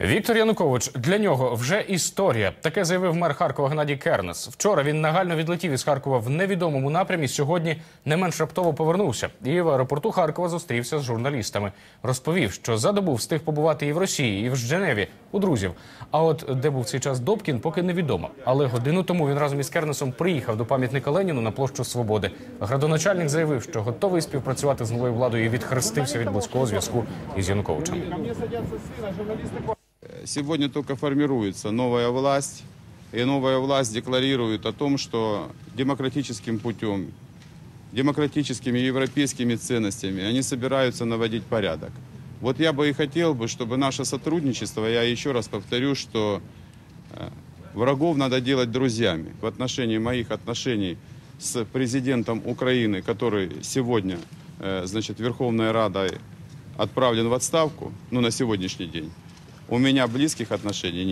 Віктор Янукович для нього вже історія. Таке заявив мер Харкова Геннадій Кернес. Вчора він нагально відлетів із Харкова в невідомому напрямі. Сьогодні не менш раптово повернувся. І в аеропорту Харкова зустрівся з журналістами. Розповів, що за добу встиг побувати і в Росії, і в Женеві у друзів. А от де був цей час Добкін, поки невідомо. Але годину тому він разом із Кернесом приїхав до пам'ятника Леніну на площу Свободи. Градоначальник заявив, що готовий співпрацювати з новою владою і відхрестився від близького зв'язку із Януковичем. Сегодня только формируется новая власть, и новая власть декларирует о том, что демократическим путем, демократическими европейскими ценностями они собираются наводить порядок. Вот я бы и хотел бы, чтобы наше сотрудничество, я еще раз повторю, что э, врагов надо делать друзьями. В отношении моих отношений с президентом Украины, который сегодня, э, значит, Верховной Радой отправлен в отставку, ну, на сегодняшний день, у меня близких отношений нет.